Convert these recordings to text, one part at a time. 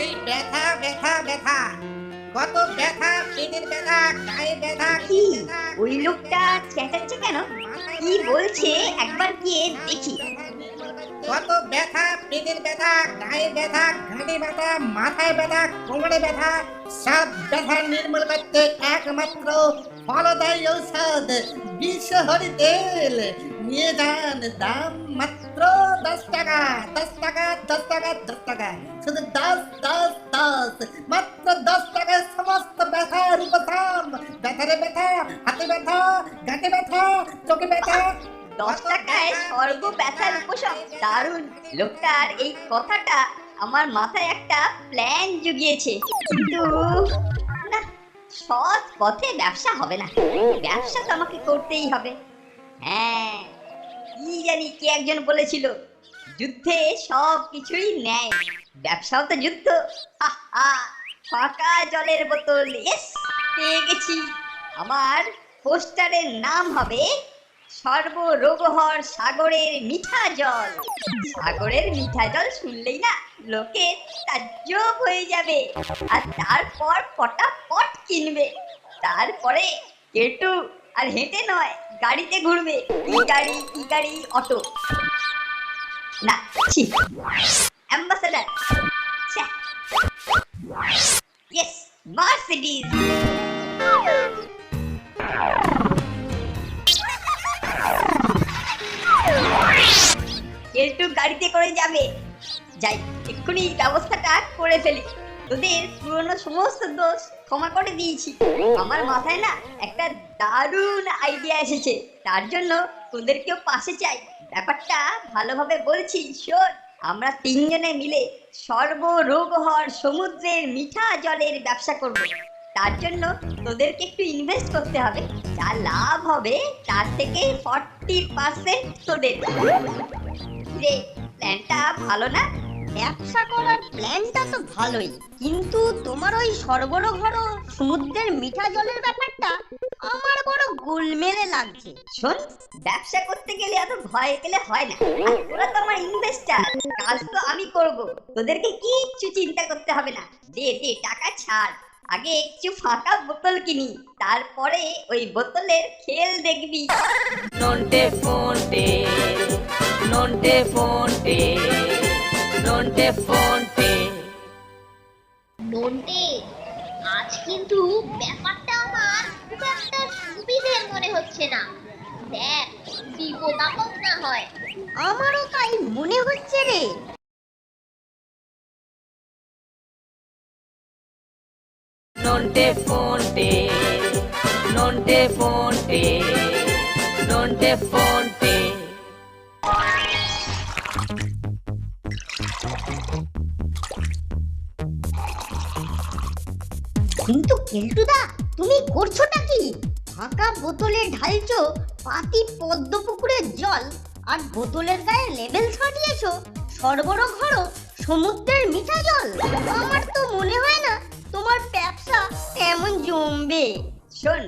এই ব্যথা ব্যথা ব্যথা। কত ব্যথা পেটের ব্যথা গায়ে ব্যথা কি? ওই লোকটা চেঁচাচ্ছে কেন? কি বলছে? একবার গিয়ে দেখি। কত ব্যথা পেটের ব্যথা গায়ে ব্যথা ঘাড়ে ব্যথা মাথায় ব্যথা কোমরে ব্যথা। সব ব্যথা নির্মূল করতে একমাত্র ফলদায়ী ঔষধ, বিষহরি তেল। নিয়ে যান দাম মাত্র দশ টাকা দশ টাকা দশ টাকা দশ টাকা। শুধু দশ দশ দশ। মাত্র দশ টাকায় সমস্ত ব্যথার উপশম। ব্যথারে ব্যথা, হাতে ব্যথা, গাঁটে ব্যথা, চোখে ব্যথা। দশ টাকায় স্বর্গ ব্যথার উপশম, দারুণ। লোকটার এই কথাটা আমার মাথায় একটা প্ল্যান জুগিয়েছে। কিন্তু না, সৎ পথে ব্যবসা হবে না। ব্যবসা তো আমাকে করতেই হবে। হ্যাঁ কি জানি কি একজন বলেছিল, যুদ্ধে সব কিছুই নেয় ব্যবসাও তো যুদ্ধ। ফাঁকা জলের বোতল। ইয়েস পেয়ে গেছি। আমার পোস্টারের নাম হবে সর্বরোগহর সাগরের মিঠা জল। সাগরের মিঠা জল শুনলেই না লোকে তাজ্জব হয়ে যাবে আর তারপর পটাপট কিনবে। তারপরে কেটু আর হেঁটে নয়, গাড়িতে ঘুরবে। কি গাড়ি কি গাড়ি, অটো? না, ছি। অ্যাম্বাসাডার। ইয়েস মার্সিডিজ গাড়িতে করে যাবে। যাই, এক্ষুনি ব্যবস্থাটা করে ফেলি। তোদের পুরনো সমস্ত দোষ ক্ষমা করে দিয়েছি। আমার মাথায় না একটা দারুণ আইডিয়া এসেছে। তার জন্য তোদেরকেও পাশে চাই। ব্যাপারটা ভালোভাবে বলছি, শোন। আমরা তিনজনে মিলে সর্বরোগ হওয়ার সমুদ্রের মিঠা জলের ব্যবসা করব। তার জন্য তোদেরকে একটু ইনভেস্ট করতে হবে। যা লাভ হবে তার থেকে ফর্টি পার্সেন্ট তোদের। প্ল্যানটা ভালো না? ব্যবসা করার প্ল্যানটা তো ভালোই। কিন্তু তোমার ওই সর্বরঘর সমুদ্রের মিঠা জলের ব্যাপারটা আমার বড় গোলমেলে লাগছে। শোন, ব্যবসা করতে গেলে এত ভয় গেলে হয় না। তোরা তো আমার ইনভেস্টার কাজ তো আমি করব। তোদেরকে কিচ্ছু চিন্তা করতে হবে না। দে দে, টাকা ছাড়। আগে একটু ফাঁকা বোতল কিনি, তারপরে ওই বোতলের খেল দেখবি। নন্টে ফোনটে নন্টে ফোনটে নন্টে ফোনটে নন্টে আজ কিন্তু ব্যাপারটা আমার খুব একটা সুবিধের মনে হচ্ছে না। দেখ বিপদ আপদ না হয়। আমারও তাই মনে হচ্ছে রে। নন্টে ফোনটে নন্টে ফোনটে নন্টে ফোনটে কিন্তু কেলটুদা, তুমি করছোটা কি? ফাঁকা বোতলে ঢালছো পাতি পদ্ম পুকুরের জল আর বোতলের গায়ে লেবেল সাজিয়েছো সরবরাহ ঘরো সমুদ্রের মিঠা জল। আমার তো মনে হয় না তোমার ব্যবসা এমন জমবে। শোন,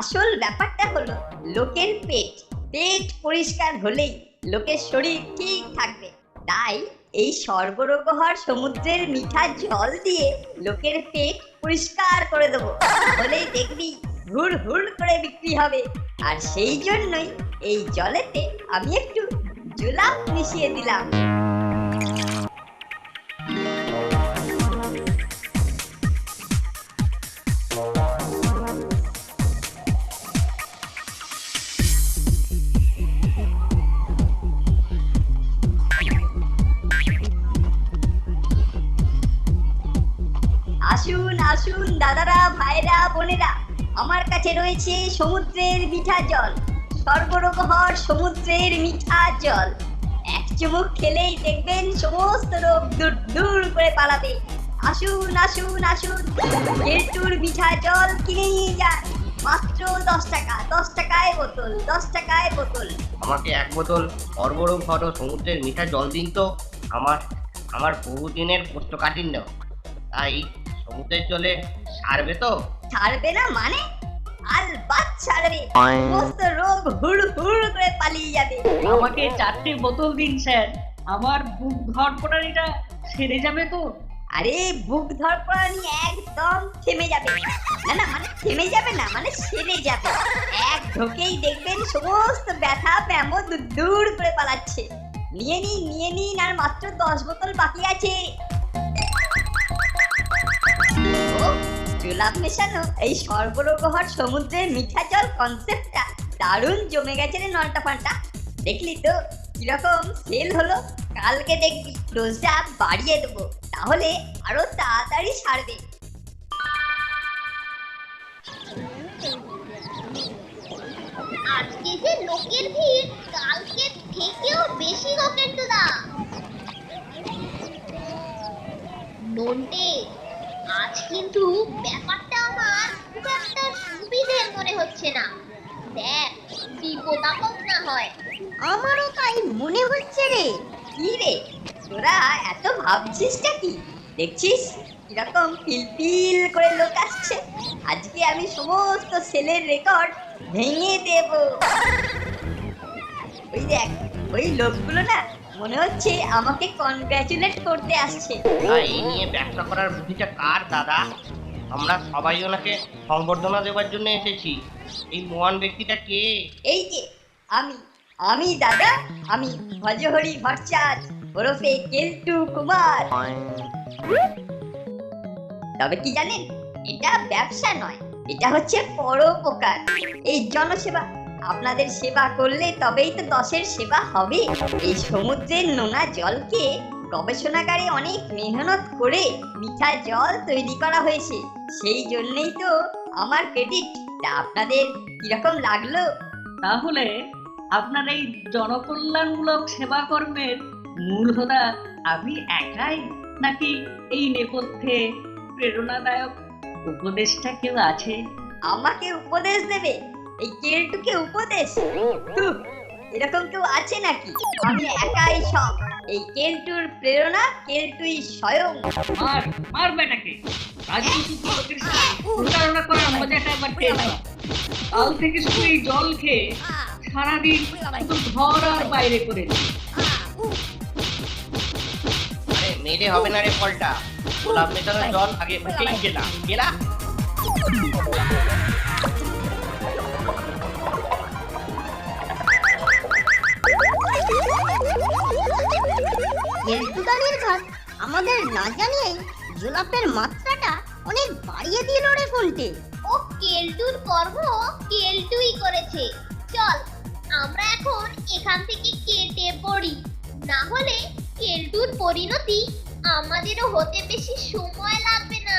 আসল ব্যাপারটা হলো লোকের পেট পেট পরিষ্কার হলেই লোকের শরীর ঠিক থাকবে। তাই এই সর্বরোগহর সমুদ্রের মিঠা জল দিয়ে লোকের পেট পরিষ্কার করে দেবো। বলেই দেখবি হুড় হুড় করে বিক্রি হবে। আর সেই জন্যই এই জলেতে আমি একটু জুলাম মিশিয়ে দিলাম। আসুন দাদারা, ভাইরা, বোনেরা। আমার কাছে রয়েছে সমুদ্রের মিঠা জল। সর্বরোগহর সমুদ্রের মিঠা জল। এক চুমুক খেলেই দেখবেন সমস্ত রোগ দূর দূর করে পালাবে। আসুন আসুন আসুন। গেটুর মিঠা জল কিনে নিয়ে যান। মাত্র দশ টাকা, দশ টাকায় বোতল, দশ টাকায় বোতল। আমাকে এক বোতল অর্বর ঘর সমুদ্রের মিঠা জল দিন তো। আমার আমার বহুদিনের কোষ্ঠকাঠিন্য তাই সমুদ্রের জলে সারবে তো? ছাড়বে না মানে? ছাড়বে। সমস্ত রোগ হুড় হুড় করে পালিয়ে যাবে। আমাকে চারটে বোতল দিন স্যার। আমার বুক ধরপড়ানিটা সেরে যাবে তো। আরে বুক ধরপড়ানি একদম থেমে যাবে। না না মানে থেমে যাবে না মানে সেরে যাবে। এক ঢোকেই দেখবেন সমস্ত ব্যথা ব্যামো দূর করে পালাচ্ছে। নিয়ে নিন নিয়ে নিন আর মাত্র দশ বোতল বাকি আছে। জোলাপ মেশানো, এই সর্বরোগহর সমুদ্রের মিঠা জল কনসেপ্টটা দারুণ জমে গেছে রে নলটা ফান্টা দেখলি তো? কীরকম সেল হলো? কালকে দেখবি। ডোজটা বাড়িয়ে দেবো। তাহলে আরও তাড়াতাড়ি সারবে। আজকে যে লোকের ভিড়, কালকে থেকেও বেশি গো কেন্টুদা নন্টে আজ কিন্তু ব্যাপারটা আমার খুব একটা সুবিধের মনে হচ্ছে না। দেখ বিপদ আপদ না হয়। আমারও তাই মনে হচ্ছে রে। কি রে, তোরা এত ভাবছিসটা কি? দেখছিস, কীরকম ফিলফিল করে লোক আসছে? আজকে আমি সমস্ত সেলের রেকর্ড ভেঙে দেব। ওই দেখ, ওই লোকগুলো না মনে হচ্ছে আমাকে কনগ্রাচুলেট করতে আসছে। আর এই নিয়ে ব্যবসা করার বুদ্ধিটা কার দাদা? আমরা সবাই ওনাকে সংবর্ধনা দেওয়ার জন্য এসেছি। এই মহান ব্যক্তিটা কে? এই যে আমি আমি দাদা আমি ভজহরি ভট্টাচ ওরফে কেলটু কুমার। তবে কি জানেন এটা ব্যবসা নয় এটা হচ্ছে পরোপকার। এই জনসেবা আপনাদের সেবা করলে তবেই তো দশের সেবা হবে। এই সমুদ্রের নোনা জলকে গবেষণাগারে অনেক মেহনত করে মিঠা জল তৈরি করা হয়েছে। সেই জন্যই তো আমার ক্রেডিট তা আপনাদের কীরকম লাগল? তাহলে আপনার এই জনকল্যাণমূলক সেবা কর্মের মূল হোদা আমি একাই নাকি এই নেপথ্যে প্রেরণাদায়ক উপদেশটা কেউ আছে? আমাকে উপদেশ দেবে। এই কেলটুকে উপদেশ। এরকম কেউ আছে নাকি? আমি একাই সব। এই কেলটুর প্রেরণা কেলটুই স্বয়ং। মার মার বেটাকে। রাজনীতি লোকের সাথে প্রতারণা করার মজাটা টের কাল থেকে শুধু এই জল খেয়ে সারাদিন শুধু ঘর আর বাইরে করে আরে মেরে হবে না রে ফলটা। গোলাপ মেটানোর জল আগে গেলা গেলা কেলটুদানির ঘাট। আমাদের না জানিয়েই জোলাপের মাত্রাটা অনেক বাড়িয়ে দিল রে ফোনটে। ও কেলটুর কর্ম কেলটুই করেছে। চল, আমরা এখন এখান থেকে কেটে পড়ি। না হলে কেলটুর পরিণতি আমাদেরও হতে বেশি সময় লাগবে না।